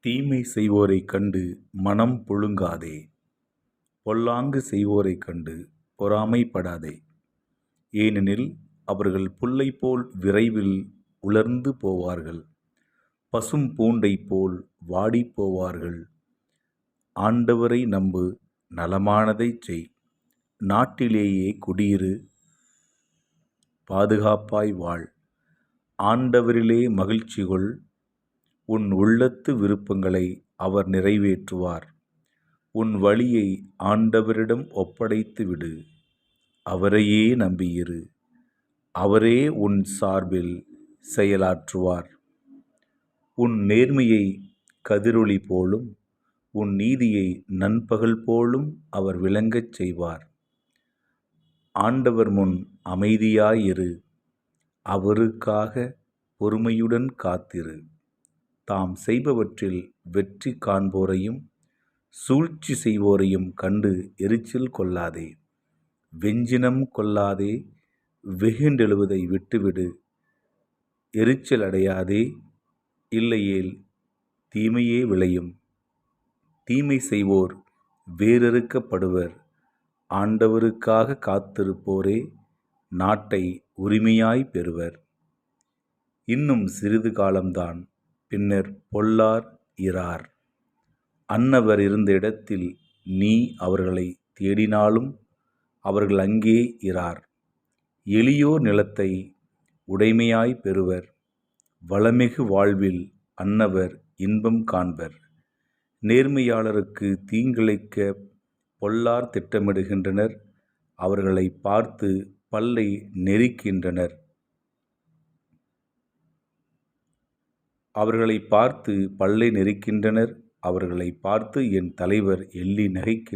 தீமை செய்வோரைக் கண்டு மனம் புழுங்காதே. பொல்லாங்கு செய்வோரைக் கண்டு பொறாமைப்படாதே. ஏனெனில் அவர்கள் புல்லை போல் விரைவில் உலர்ந்து போவார்கள். பசும் பூண்டைப் போல் வாடிப் போவார்கள். ஆண்டவரை நம்பு நலமானதைச் செய். நாட்டிலேயே குடியிரு. பாதுகாப்பாய் வாழ். ஆண்டவரிலே மகிழ்ச்சி கொள். உன் உள்ளத்து விருப்பங்களை அவர் நிறைவேற்றுவார். உன் வழியை ஆண்டவரிடம் ஒப்படைத்து விடு. அவரையே நம்பியிரு. அவரே உன் சார்பில் செயலாற்றுவார். உன் நேர்மையை கதிரொளி போலும் உன் நீதியை நண்பகல் போலும் அவர் விளங்கச் செய்வார். ஆண்டவர் முன் அமைதியாயிரு. அவருக்காக பொறுமையுடன் காத்திரு. தாம் செய்பவற்றில் வெற்றி காண்போரையும் சூழ்ச்சி செய்வோரையும் கண்டு எரிச்சல் கொள்ளாதே. வெஞ்சினம் கொள்ளாதே வெகுண்டெழுவதை விட்டுவிடு. எரிச்சல் அடையாதே இல்லையேல் தீமையே விளையும். தீமை செய்வோர் வேரறுக்கப்படுவர் ஆண்டவருக்காக காத்திருப்போரே நாட்டை உரிமையாய் பெறுவர். இன்னும் சிறிது காலம்தான் பின்னர் பொல்லார் இரார் அன்னவர் இருந்த இடத்தில் நீ அவர்களை தேடினாலும் அவர்கள் அங்கே இரார் எளியோர் நிலத்தை உடைமையாய் பெறுவர். வளமிகு வாழ்வில் அன்னவர் இன்பம் காண்பர். நேர்மையாளருக்கு தீங்கிழைக்க பொல்லார் திட்டமிடுகின்றனர். அவர்களை பார்த்து பல்லை நெரிக்கின்றனர். அவர்களை பார்த்து பல்லை நெரிக்கின்றனர். அவர்களை பார்த்து என் தலைவர் எள்ளி நகைக்கின்றனர்.